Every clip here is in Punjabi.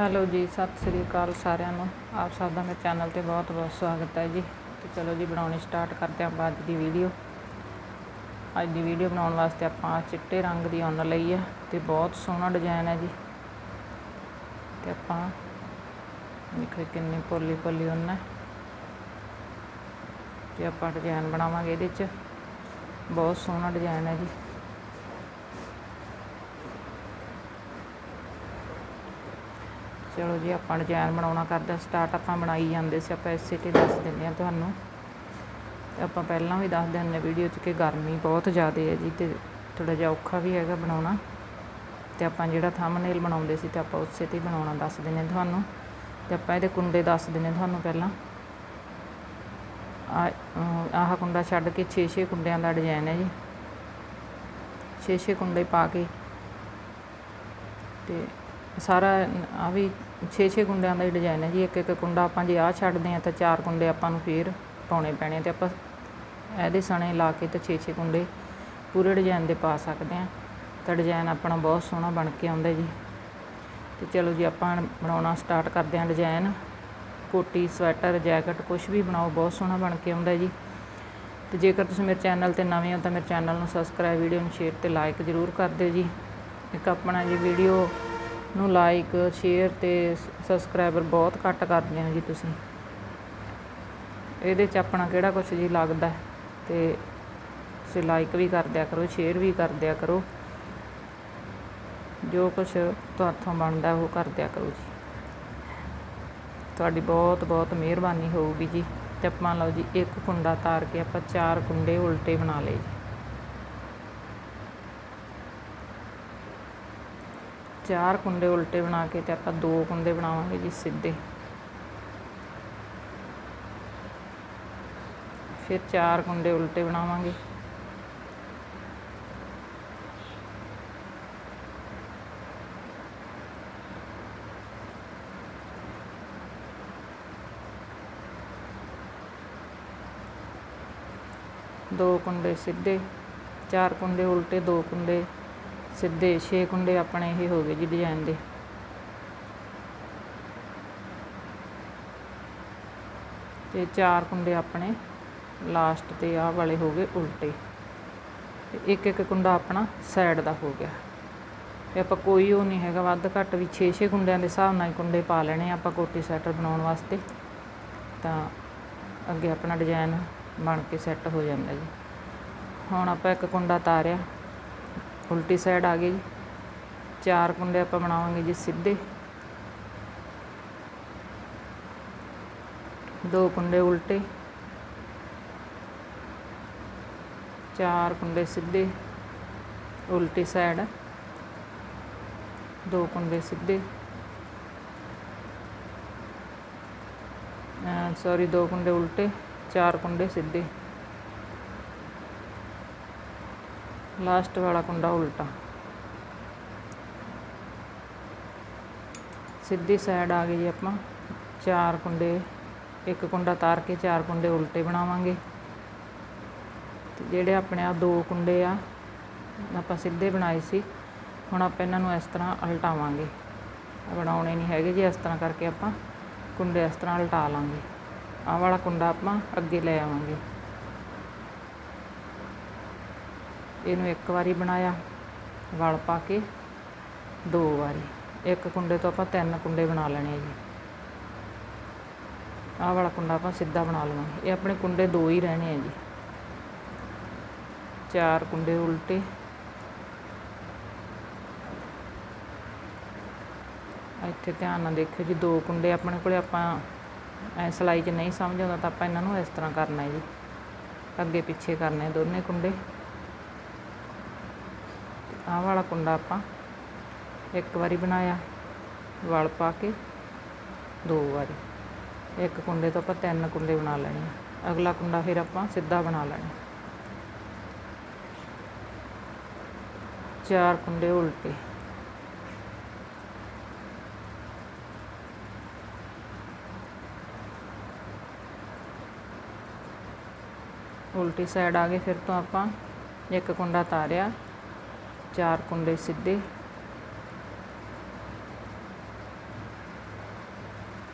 ਹੈਲੋ ਜੀ, ਸਤਿ ਸ੍ਰੀ ਅਕਾਲ ਸਾਰਿਆਂ ਨੂੰ। ਆਪ ਸਭ ਦਾ ਮੇਰੇ ਚੈਨਲ ਤੇ ਬਹੁਤ ਬਹੁਤ ਸਵਾਗਤ ਹੈ ਜੀ। ਤੇ ਚਲੋ ਜੀ, ਬਣਾਉਣੀ ਸਟਾਰਟ ਕਰਦੇ ਆਪਾਂ ਅੱਜ ਦੀ ਵੀਡੀਓ। ਅੱਜ ਦੀ ਵੀਡੀਓ ਬਣਾਉਣ ਵਾਸਤੇ ਆਪਾਂ ਚਿੱਟੇ ਰੰਗ ਦੀ ਉੱਨ ਲਈ ਹੈ ਤੇ ਬਹੁਤ ਸੋਹਣਾ ਡਿਜ਼ਾਈਨ ਹੈ ਜੀ। ਤੇ ਆਪਾਂ ਦੇਖੋ ਕਿੰਨੀ ਪੋਲੀ ਪੋਲੀ ਉੱਨ ਹੈ। ਤੇ ਆਪਾਂ ਡਿਜ਼ਾਈਨ ਬਣਾਵਾਂਗੇ ਇਹਦੇ 'ਚ। ਬਹੁਤ ਸੋਹਣਾ ਡਿਜ਼ਾਈਨ ਹੈ ਜੀ। ਚਲੋ ਜੀ, ਆਪਾਂ ਡਿਜ਼ਾਈਨ ਬਣਾਉਣਾ ਕਰਦਾ ਸਟਾਰਟ ਆਪਾਂ ਬਣਾਈ ਜਾਂਦੇ ਸੀ, ਆਪਾਂ ਇਸੇ ਤੇ ਦੱਸ ਦਿੰਦੇ ਆ ਤੁਹਾਨੂੰ। ਤੇ ਆਪਾਂ ਪਹਿਲਾਂ ਵੀ ਦੱਸ ਦਿੰਦੇ ਵੀਡੀਓ 'ਚ ਕਿ ਗਰਮੀ ਬਹੁਤ ਜ਼ਿਆਦਾ ਹੈ ਜੀ ਤੇ ਥੋੜਾ ਜਿਹਾ ਔਖਾ ਵੀ ਹੈਗਾ ਬਣਾਉਣਾ। ਤੇ ਆਪਾਂ ਜਿਹੜਾ ਥੰਬਨੇਲ ਬਣਾਉਂਦੇ ਸੀ ਤੇ ਆਪਾਂ ਉਸੇ ਤੇ ਹੀ ਬਣਾਉਣਾ ਦੱਸ ਦਿੰਦੇ ਤੁਹਾਨੂੰ। ਤੇ ਆਪਾਂ ਇਹਦੇ ਕੁੰਡੇ ਦੱਸ ਦਿੰਦੇ ਤੁਹਾਨੂੰ ਪਹਿਲਾਂ। ਆ ਆਹ ਕੁੰਡਾ ਛੱਡ ਕੇ 6-6 ਕੁੰਡਿਆਂ ਦਾ ਡਿਜ਼ਾਈਨ ਹੈ ਜੀ। 6-6 ਕੁੰਡੇ ਪਾ ਕੇ। ਤੇ ਸਾਰਾ ਆਹ ਵੀ 6-6 ਕੁੰਡਿਆਂ ਦਾ ਹੀ ਡਿਜ਼ਾਈਨ ਹੈ ਜੀ। ਇੱਕ ਇੱਕ ਕੁੰਡਾ ਆਪਾਂ ਜੇ ਆਹ ਛੱਡਦੇ ਆ ਤਾਂ ਚਾਰ ਕੁੰਡੇ ਆਪਾਂ ਨੂੰ ਫੇਰ ਪਾਉਣੇ ਪੈਣੇ ਤੇ ਆਪਾਂ ਇਹਦੇ ਸਣੇ ਲਾ ਕੇ ਤੇ 6-6 ਕੁੰਡੇ ਪੂਰੇ ਡਿਜ਼ਾਈਨ ਦੇ ਪਾ ਸਕਦੇ ਆ ਤਾਂ ਡਿਜ਼ਾਈਨ ਆਪਣਾ ਬਹੁਤ ਸੋਹਣਾ ਬਣ ਕੇ ਆਉਂਦਾ ਜੀ। ਤੇ ਚਲੋ ਜੀ ਆਪਾਂ ਬਣਾਉਣਾ ਸਟਾਰਟ ਕਰਦੇ ਆ ਡਿਜ਼ਾਈਨ ਕੋਟੀ, ਸਵੈਟਰ, ਜੈਕਟ ਕੁਝ ਵੀ ਬਣਾਓ, ਬਹੁਤ ਸੋਹਣਾ ਬਣ ਕੇ ਆਉਂਦਾ ਜੀ। ਤੇ ਜੇਕਰ ਤੁਸੀਂ ਮੇਰੇ ਚੈਨਲ ਤੇ ਨਵੇਂ ਹੋ ਤਾਂ ਮੇਰੇ ਚੈਨਲ ਨੂੰ ਸਬਸਕ੍ਰਾਈਬ ਵੀਡੀਓ ਨੂੰ ਸ਼ੇਅਰ ਤੇ ਲਾਈਕ ਜ਼ਰੂਰ ਕਰ ਦਿਓ ਜੀ। ਇੱਕ ਆਪਣਾ ਜੀ ਵੀਡੀਓ ਨੂੰ ਲਾਈਕ ਸ਼ੇਅਰ ਤੇ ਸਬਸਕ੍ਰਾਈਬਰ ਬਹੁਤ ਘੱਟ ਕਰਦੇ ਹੋ ਜੀ ਤੁਸੀਂ। ਇਹਦੇ 'ਚ ਆਪਣਾ ਕਿਹੜਾ ਕੁਝ ਜੀ ਲੱਗਦਾ ਤੇ ਤੁਸੀਂ ਲਾਈਕ ਵੀ ਕਰ ਦਿਆ ਕਰੋ ਸ਼ੇਅਰ ਵੀ ਕਰ ਦਿਆ ਕਰੋ। ਜੋ ਕੁਝ ਤੁਹਾਥੋਂ ਬਣਦਾ ਉਹ ਕਰ ਦਿਆ ਕਰੋ ਜੀ। ਤੁਹਾਡੀ ਬਹੁਤ ਬਹੁਤ ਮਿਹਰਬਾਨੀ ਹੋਊਗੀ ਜੀ। ਤੇ ਆਪਾਂ ਲਓ ਜੀ, ਇੱਕ ਕੁੰਡਾ ਤਾਰ ਕੇ ਆਪਾਂ ਚਾਰ ਕੁੰਡੇ ਉਲਟੇ ਬਣਾ ਲਏ ਜੀ। ਚਾਰ ਕੁੰਡੇ ਉਲਟੇ ਬਣਾ ਕੇ ਤੇ ਆਪਾਂ ਦੋ ਕੁੰਡੇ ਬਣਾਵਾਂਗੇ ਜੀ ਸਿੱਧੇ ਫਿਰ ਚਾਰ ਕੁੰਡੇ ਉਲਟੇ ਬਣਾਵਾਂਗੇ ਦੋ ਕੁੰਡੇ ਸਿੱਧੇ ਚਾਰ ਕੁੰਡੇ ਉਲਟੇ ਦੋ ਕੁੰਡੇ ਸਿੱਧੇ 6 ਕੁੰਡੇ ਆਪਣੇ ਇਹ ਹੋ ਗਏ ਜੀ ਡਿਜ਼ਾਈਨ ਦੇ। ਤੇ ਚਾਰ ਕੁੰਡੇ ਆਪਣੇ ਲਾਸਟ ਤੇ ਆਹ ਵਾਲੇ ਹੋ ਗਏ ਉਲਟੇ। ਤੇ ਇੱਕ ਇੱਕ ਕੁੰਡਾ ਆਪਣਾ ਸਾਈਡ ਦਾ ਹੋ ਗਿਆ। ਤੇ ਆਪਾਂ ਕੋਈ ਉਹ ਨਹੀਂ ਹੈਗਾ, ਵੱਧ ਘੱਟ ਵੀ 6-6 ਕੁੰਡਿਆਂ ਦੇ ਹਿਸਾਬ ਨਾਲ ਹੀ ਕੁੰਡੇ ਪਾ ਲੈਣੇ ਆਪਾਂ ਕੋਟੀ ਸੈਟਰ ਬਣਾਉਣ ਵਾਸਤੇ। ਤਾਂ ਅੱਗੇ ਆਪਣਾ ਡਿਜ਼ਾਈਨ ਬਣ ਕੇ ਸੈੱਟ ਹੋ ਜਾਂਦਾ ਜੀ। ਹੁਣ ਆਪਾਂ ਇੱਕ ਕੁੰਡਾ ਤਾਰਿਆ। ਉਲਟੀ ਸਾਈਡ ਆ ਗਈ ਜੀ। ਚਾਰ ਕੁੰਡੇ ਆਪਾਂ ਬਣਾਵਾਂਗੇ ਜੀ ਸਿੱਧੇ। ਦੋ ਕੁੰਡੇ ਉਲਟੇ। ਚਾਰ ਕੁੰਡੇ ਸਿੱਧੇ, ਉਲਟੀ ਸਾਈਡ ਦੋ ਕੁੰਡੇ ਸਿੱਧੇ। ਸੌਰੀ ਦੋ ਕੁੰਡੇ ਉਲਟੇ, ਚਾਰ ਕੁੰਡੇ ਸਿੱਧੇ। ਲਾਸਟ ਵਾਲਾ ਕੁੰਡਾ ਉਲਟਾ। ਸਿੱਧੀ ਸਾਈਡ ਆ ਗਈ ਜੀ ਆਪਾਂ। ਚਾਰ ਕੁੰਡੇ, ਇੱਕ ਕੁੰਡਾ ਤਾਰ ਕੇ ਚਾਰ ਕੁੰਡੇ ਉਲਟੇ ਬਣਾਵਾਂਗੇ। ਤੇ ਜਿਹੜੇ ਆਪਣੇ ਆ ਦੋ ਕੁੰਡੇ ਆ, ਆਪਾਂ ਸਿੱਧੇ ਬਣਾਏ ਸੀ। ਹੁਣ ਆਪਾਂ ਇਹਨਾਂ ਨੂੰ ਇਸ ਤਰ੍ਹਾਂ ਉਲਟਾਵਾਂਗੇ। ਬਣਾਉਣੇ ਨਹੀਂ ਹੈਗੇ ਜੀ ਇਸ ਤਰ੍ਹਾਂ ਕਰਕੇ ਆਪਾਂ ਕੁੰਡੇ ਇਸ ਤਰ੍ਹਾਂ ਉਲਟਾ ਲਾਂਗੇ। ਆਹ ਵਾਲਾ ਕੁੰਡਾ ਆਪਾਂ ਅੱਗੇ ਲੈ ਆਵਾਂਗੇ। ਇਹਨੂੰ ਇੱਕ ਵਾਰੀ ਬਣਾਇਆ, ਵਲ ਪਾ ਕੇ ਦੋ ਵਾਰੀ। ਇੱਕ ਕੁੰਡੇ ਤੋਂ ਆਪਾਂ ਤਿੰਨ ਕੁੰਡੇ ਬਣਾ ਲੈਣੇ ਆ ਜੀ। ਆਹ ਵਾਲਾ ਕੁੰਡਾ ਆਪਾਂ ਸਿੱਧਾ ਬਣਾ ਲਵਾਂਗੇ। ਇਹ ਆਪਣੇ ਕੁੰਡੇ ਦੋ ਹੀ ਰਹਿਣੇ ਆ ਜੀ। ਚਾਰ ਕੁੰਡੇ ਉਲਟੇ। ਇੱਥੇ ਧਿਆਨ ਨਾਲ ਦੇਖਿਓ ਜੀ, ਦੋ ਕੁੰਡੇ ਆਪਣੇ ਕੋਲੇ ਆਪਾਂ ਐ ਸਲਾਈ 'ਚ ਨਹੀਂ ਸਮਝ ਆਉਂਦਾ ਤਾਂ ਆਪਾਂ ਇਹਨਾਂ ਨੂੰ ਇਸ ਤਰ੍ਹਾਂ ਕਰਨਾ ਹੈ ਜੀ। ਅੱਗੇ ਪਿੱਛੇ ਕਰਨੇ ਦੋਨੇ ਕੁੰਡੇ। ਆਹ ਵਾਲਾ ਕੁੰਡਾ ਆਪਾਂ ਇੱਕ ਵਾਰੀ ਬਣਾਇਆ, ਵਲ ਪਾ ਕੇ ਦੋ ਵਾਰੀ। ਇੱਕ ਕੁੰਡੇ ਤੋਂ ਆਪਾਂ ਤਿੰਨ ਕੁੰਡੇ ਬਣਾ ਲੈਣੇ ਅਗਲਾ ਕੁੰਡਾ ਫਿਰ ਆਪਾਂ ਸਿੱਧਾ ਬਣਾ ਲੈਣਾ। ਚਾਰ ਕੁੰਡੇ ਉਲਟੇ। ਉਲਟੀ ਸਾਈਡ ਆ ਗਏ, ਫਿਰ ਤੋਂ ਆਪਾਂ ਇੱਕ ਕੁੰਡਾ ਤਾਰਿਆ। ਚਾਰ ਕੁੰਡੇ ਸਿੱਧੇ।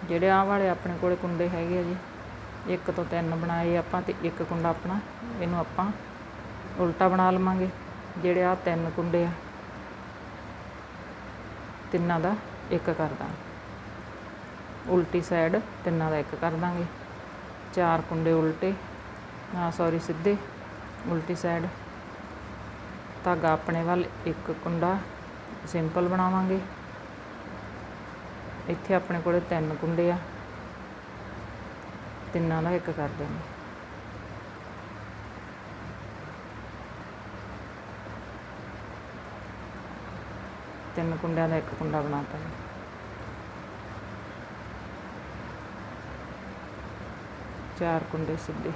ਜਿਹੜੇ ਆਹ ਵਾਲੇ ਆਪਣੇ ਕੋਲੇ ਕੁੰਡੇ ਹੈਗੇ ਆ ਜੀ, ਇੱਕ ਤੋਂ ਤਿੰਨ ਬਣਾਏ ਆਪਾਂ ਤੇ ਇੱਕ ਕੁੰਡਾ ਆਪਣਾ, ਇਹਨੂੰ ਆਪਾਂ ਉਲਟਾ ਬਣਾ ਲਵਾਂਗੇ। ਜਿਹੜੇ ਆ ਤਿੰਨ ਕੁੰਡੇ ਆ, ਤਿੰਨਾਂ ਦਾ ਇੱਕ ਕਰ ਦਾਂਗੇ। ਉਲਟੀ ਸਾਈਡ ਤਿੰਨਾਂ ਦਾ ਇੱਕ ਕਰ ਦਾਂਗੇ। ਚਾਰ ਕੁੰਡੇ ਉਲਟੇ ਆ ਸੌਰੀ ਸਿੱਧੇ, ਉਲਟੀ ਸਾਈਡ ਧਾਗਾ ਆਪਣੇ ਵੱਲ ਇੱਕ ਕੁੰਡਾ ਸਿੰਪਲ ਬਣਾਵਾਂਗੇ। ਇੱਥੇ ਆਪਣੇ ਕੋਲੇ ਤਿੰਨ ਕੁੰਡੇ ਆ। ਤਿੰਨਾਂ ਦਾ ਇੱਕ ਕਰ ਦੇਣਾ ਤਿੰਨ ਕੁੰਡਿਆਂ ਦਾ ਇੱਕ ਕੁੰਡਾ ਬਣਾਤਾ ਜੀ। ਚਾਰ ਕੁੰਡੇ ਸਿੱਧੇ।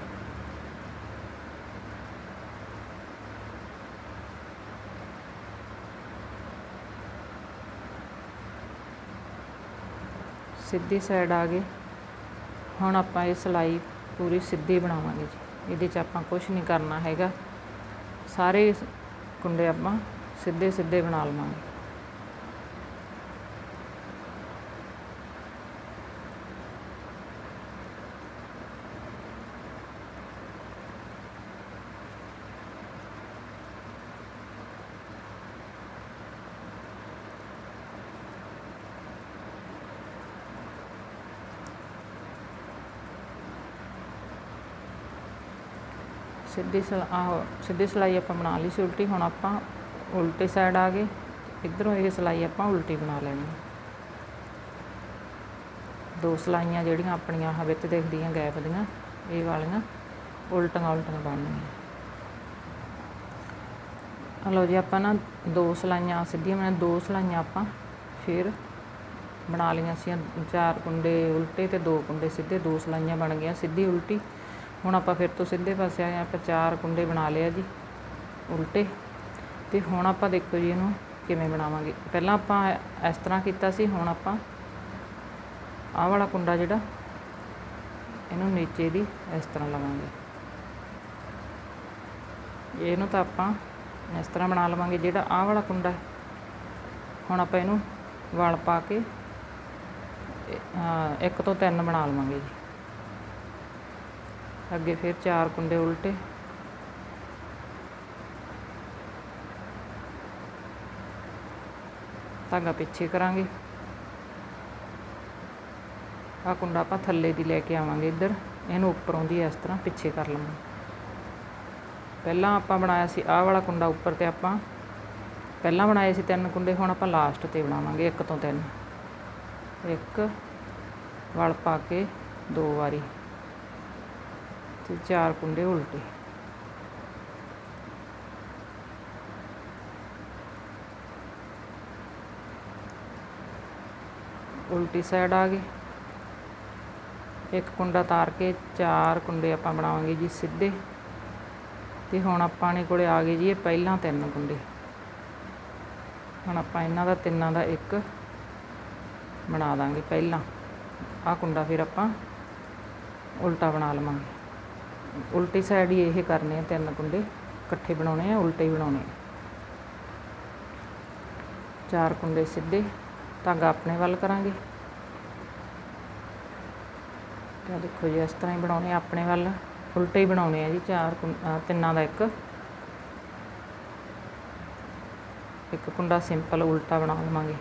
ਸਿੱਧੀ ਸਾਈਡ ਆ ਗਏ। ਹੁਣ ਆਪਾਂ ਇਹ ਸਲਾਈ ਪੂਰੀ ਸਿੱਧੀ ਬਣਾਵਾਂਗੇ ਜੀ। ਇਹਦੇ 'ਚ ਆਪਾਂ ਕੁਝ ਨਹੀਂ ਕਰਨਾ ਹੈਗਾ। ਸਾਰੇ ਕੁੰਡੇ ਆਪਾਂ ਸਿੱਧੇ ਸਿੱਧੇ ਬਣਾ ਲਵਾਂਗੇ। ਸਿੱਧੀ ਸਲ, ਆਹੋ, ਸਿੱਧੀ ਸਲਾਈ ਆਪਾਂ ਬਣਾ ਲਈ ਸੀ ਉਲਟੀ, ਹੁਣ ਆਪਾਂ ਉਲਟੇ ਸਾਈਡ ਆ ਗਏ। ਇਧਰੋਂ ਇਹ ਸਲਾਈ ਆਪਾਂ ਉਲਟੀ ਬਣਾ ਲੈਣੀ ਦੋ ਸਲਾਈਆਂ ਜਿਹੜੀਆਂ ਆਪਣੀਆਂ ਆਹ ਵਿੱਚ ਦਿਖਦੀਆਂ ਗੈਪ ਦੀਆਂ, ਇਹ ਵਾਲੀਆਂ, ਉਲਟੀਆਂ ਉਲਟੀਆਂ ਬਣਨੀਆਂ। ਆ ਲਓ ਜੀ, ਆਪਾਂ ਨਾ ਦੋ ਸਲਾਈਆਂ ਸਿੱਧੀਆਂ ਮੈਂ ਦੋ ਸਲਾਈਆਂ ਆਪਾਂ ਫਿਰ ਬਣਾ ਲਈਆਂ ਸੀ, ਚਾਰ ਕੁੰਡੇ ਉਲਟੇ ਤੇ ਦੋ ਕੁੰਡੇ ਸਿੱਧੇ, ਦੋ ਸਲਾਈਆਂ ਬਣ ਗਈਆਂ, ਸਿੱਧੀ ਉਲਟੀ। ਹੁਣ ਆਪਾਂ ਫਿਰ ਤੋਂ ਸਿੱਧੇ ਪਾਸੇ ਆਏ ਆਪਾਂ ਚਾਰ ਕੁੰਡੇ ਬਣਾ ਲਿਆ ਜੀ, ਉਲਟੇ। ਤੇ ਹੁਣ ਆਪਾਂ ਦੇਖੋ ਜੀ ਇਹਨੂੰ ਕਿਵੇਂ ਬਣਾਵਾਂਗੇ। ਪਹਿਲਾਂ ਆਪਾਂ ਇਸ ਤਰ੍ਹਾਂ ਕੀਤਾ ਸੀ, ਹੁਣ ਆਪਾਂ ਆਹ ਵਾਲਾ ਕੁੰਡਾ ਜਿਹੜਾ, ਇਹਨੂੰ ਨੀਚੇ ਦੀ ਇਸ ਤਰ੍ਹਾਂ ਲਵਾਂਗੇ। ਇਹਨੂੰ ਤਾਂ ਆਪਾਂ ਇਸ ਤਰ੍ਹਾਂ ਬਣਾ ਲਵਾਂਗੇ, ਜਿਹੜਾ ਆਹ ਵਾਲਾ ਕੁੰਡਾ ਹੁਣ ਆਪਾਂ ਇਹਨੂੰ ਵਲ ਪਾ ਕੇ ਇੱਕ ਤੋਂ ਤਿੰਨ ਬਣਾ ਲਵਾਂਗੇ ਜੀ। ਅੱਗੇ ਫਿਰ ਚਾਰ ਕੁੰਡੇ ਉਲਟੇ। ਧਾਗਾ ਪਿੱਛੇ ਕਰਾਂਗੇ। ਆ ਕੁੰਡਾ ਆਪਾਂ ਥੱਲੇ ਦੀ ਲੈ ਕੇ ਆਵਾਂਗੇ ਇੱਧਰ। ਇਹਨੂੰ ਉੱਪਰੋਂ ਦੀ ਇਸ ਤਰ੍ਹਾਂ ਪਿੱਛੇ ਕਰ ਲਵਾਂਗੇ। ਪਹਿਲਾਂ ਆਪਾਂ ਬਣਾਇਆ ਸੀ ਆਹ ਵਾਲਾ ਕੁੰਡਾ ਉੱਪਰ ਤੇ ਆਪਾਂ ਪਹਿਲਾਂ ਬਣਾਏ ਸੀ ਤਿੰਨ ਕੁੰਡੇ, ਹੁਣ ਆਪਾਂ ਲਾਸਟ ਤੇ ਬਣਾਵਾਂਗੇ ਇੱਕ ਤੋਂ ਤਿੰਨ। ਇੱਕ ਵਲ ਪਾ ਕੇ ਦੋ ਵਾਰੀ। ਤੇ ਚਾਰ ਕੁੰਡੇ ਉਲਟੇ। ਉਲਟੀ ਸਾਈਡ ਆ ਗਏ। ਇੱਕ ਕੁੰਡਾ ਤਾਰ ਕੇ ਚਾਰ ਕੁੰਡੇ ਆਪਾਂ ਬਣਾਵਾਂਗੇ ਜੀ ਸਿੱਧੇ। ਤੇ ਹੁਣ ਆਪਾਂ ਨੇ ਕੋਲੇ ਆ ਗਏ ਜੀ ਇਹ ਪਹਿਲਾਂ ਤਿੰਨ ਕੁੰਡੇ। ਹੁਣ ਆਪਾਂ ਇਹਨਾਂ ਦਾ ਤਿੰਨਾਂ ਦਾ ਇੱਕ ਬਣਾ ਦਾਂਗੇ ਪਹਿਲਾਂ। ਆਹ ਕੁੰਡਾ ਫਿਰ ਆਪਾਂ ਉਲਟਾ ਬਣਾ ਲਵਾਂਗੇ। ਉਲਟੀ ਸਾਈਡ ਹੀ ਇਹ ਕਰਨੇ ਆ, ਤਿੰਨ ਕੁੰਡੇ ਇਕੱਠੇ ਬਣਾਉਣੇ ਆ, ਉਲਟੇ ਹੀ ਬਣਾਉਣੇ ਆ। ਚਾਰ ਕੁੰਡੇ ਸਿੱਧੇ, ਧਾਗਾ ਆਪਣੇ ਵੱਲ ਕਰਾਂਗੇ। ਤਾਂ ਦੇਖੋ ਜੀ, ਇਸ ਤਰ੍ਹਾਂ ਹੀ ਬਣਾਉਣੇ ਆਪਣੇ ਵੱਲ ਉਲਟੇ ਹੀ ਬਣਾਉਣੇ ਆ ਜੀ, ਚਾਰ ਤਿੰਨਾਂ ਦਾ ਇੱਕ। ਇੱਕ ਕੁੰਡਾ ਸਿੰਪਲ ਉਲਟਾ ਬਣਾ ਲਵਾਂਗੇ।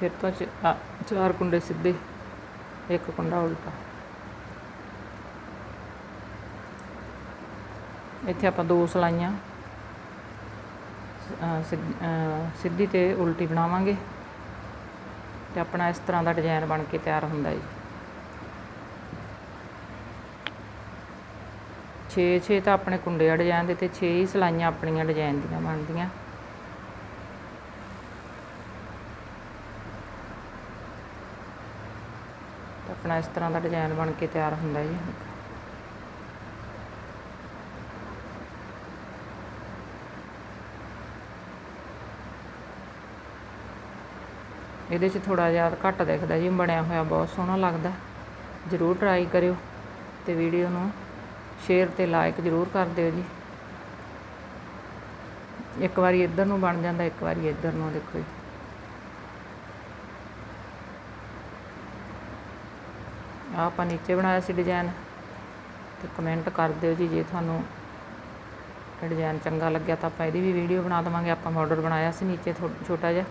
ਫਿਰ ਤੋਂ ਚਾਰ ਕੁੰਡੇ ਸਿੱਧੇ, ਇੱਕ ਕੁੰਡਾ ਉਲਟਾ। ਇੱਥੇ ਆਪਾਂ ਦੋ ਸਲਾਈਆਂ ਸਿੱਧੀ ਤੇ ਉਲਟੀ ਬਣਾਵਾਂਗੇ ਤੇ ਆਪਣਾ ਇਸ ਤਰ੍ਹਾਂ ਦਾ ਡਿਜ਼ਾਈਨ ਬਣ ਕੇ ਤਿਆਰ ਹੁੰਦਾ ਜੀ। 6 6 ਤਾਂ ਆਪਣੇ ਕੁੰਡੇ ਡਿਜ਼ਾਈਨ ਦੇ ਤੇ 6 ਹੀ ਸਲਾਈਆਂ ਆਪਣੀਆਂ ਡਿਜ਼ਾਈਨ ਦੀਆਂ ਬਣਦੀਆਂ। ਆਪਣਾ ਇਸ ਤਰ੍ਹਾਂ ਦਾ ਡਿਜ਼ਾਈਨ ਬਣ ਕੇ ਤਿਆਰ ਹੁੰਦਾ ਜੀ। ਇਹਦੇ 'ਚ ਥੋੜਾ ਜਿਹਾ ਘੱਟ ਦਿਖਦਾ ਜੀ, ਬਣਿਆ ਹੋਇਆ ਬਹੁਤ ਸੋਹਣਾ ਲੱਗਦਾ। ਜ਼ਰੂਰ ਟਰਾਈ ਕਰਿਓ ਤੇ ਵੀਡੀਓ ਨੂੰ ਸ਼ੇਅਰ ਤੇ ਲਾਈਕ ਜ਼ਰੂਰ ਕਰ ਦਿਓ ਜੀ। ਇੱਕ ਵਾਰੀ ਇੱਧਰ ਨੂੰ ਬਣ ਜਾਂਦਾ, ਇੱਕ ਵਾਰੀ ਇੱਧਰ ਨੂੰ ਦੇਖੋ ਜੀ। ਆਹ ਆਪਾਂ ਨੀਚੇ ਬਣਾਇਆ ਸੀ ਡਿਜ਼ਾਈਨ ਤੇ ਕਮੈਂਟ ਕਰ ਦਿਓ ਜੀ, ਜੇ ਤੁਹਾਨੂੰ ਇਹ ਡਿਜ਼ਾਈਨ ਚੰਗਾ ਲੱਗਿਆ ਤਾਂ ਆਪਾਂ ਇਹਦੀ ਵੀ ਵੀਡੀਓ ਬਣਾ ਦੇਵਾਂਗੇ। ਆਪਾਂ ਬਾਰਡਰ ਬਣਾਇਆ ਸੀ ਨੀਚੇ ਥੋ- ਛੋਟਾ ਜਿਹਾ।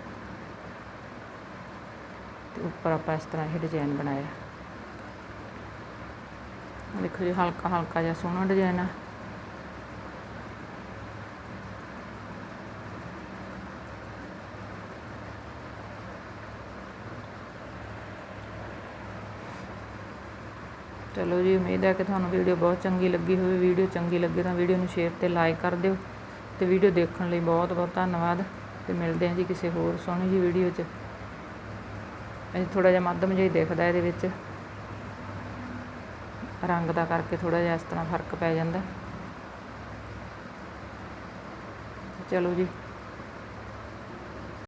ਤੇ ਉੱਪਰ ਆਪਾਂ ਇਸ ਤਰ੍ਹਾਂ ਇਹ ਡਿਜ਼ਾਈਨ ਬਣਾਇਆ। ਦੇਖੋ ਜੀ, ਹਲਕਾ ਹਲਕਾ ਜਿਹਾ ਸੋਹਣਾ ਡਿਜ਼ਾਈਨ ਆ। ਚਲੋ ਜੀ, ਉਮੀਦ ਹੈ ਕਿ ਤੁਹਾਨੂੰ ਵੀਡੀਓ ਬਹੁਤ ਚੰਗੀ ਲੱਗੀ ਹੋਵੇ। ਵੀਡੀਓ ਚੰਗੀ ਲੱਗੇ ਤਾਂ ਵੀਡੀਓ ਨੂੰ ਸ਼ੇਅਰ ਤੇ ਲਾਈਕ ਕਰ ਦਿਓ। ਤੇ ਵੀਡੀਓ ਦੇਖਣ ਲਈ ਬਹੁਤ ਬਹੁਤ ਧੰਨਵਾਦ। ਤੇ ਮਿਲਦੇ ਹਾਂ ਜੀ ਕਿਸੇ ਹੋਰ ਸੋਹਣੀ ਜੀ ਵੀਡੀਓ 'ਚ। ਇਹ ਥੋੜਾ ਜਿਹਾ ਮੱਧਮ ਜਿਹਾ ਹੀ ਦਿਖਦਾ ਇਹਦੇ ਵਿੱਚ। ਰੰਗ ਦਾ ਕਰਕੇ ਥੋੜਾ ਜਿਹਾ ਇਸ ਤਰ੍ਹਾਂ ਫ਼ਰਕ ਪੈ ਜਾਂਦਾ। ਚਲੋ ਜੀ।